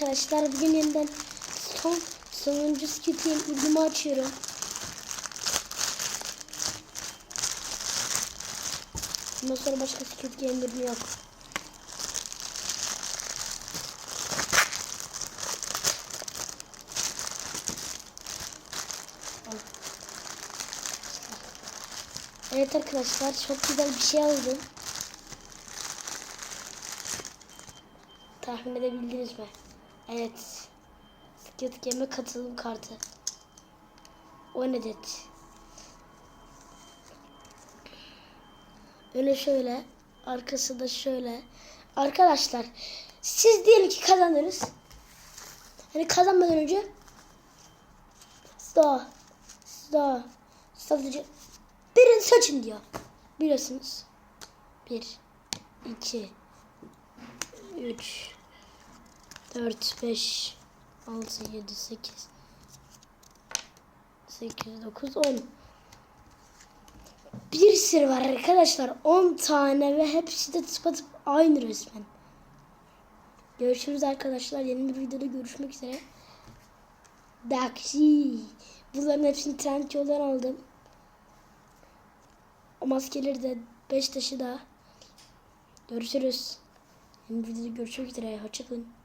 Arkadaşlar bugün yeniden son sonuncu Game ürünümü açıyorum. Bundan sonra başka Squid Game yok. Evet arkadaşlar çok güzel bir şey aldım. Tahmin edebildiniz mi? Evet. Squid Game'e katılım kartı. O ne dedi? Öyle şöyle. Arkası da şöyle. Arkadaşlar siz diyelim ki kazanırız. Hani kazanmadan önce daha daha sadece birini seçin diyor. Biliyorsunuz. Bir, iki, üç, dört, beş, altı, yedi, sekiz, sekiz, dokuz, on. Bir sürü var arkadaşlar. 10 tane ve hepsi de tıpatıp aynı resmen. Görüşürüz arkadaşlar. Yeni bir videoda görüşmek üzere. Daksi. Bunların hepsini trend yoldan aldım. O maskeleri de 5 taşı da. Görüşürüz. Yeni bir videoda görüşmek üzere. Hoşçakalın.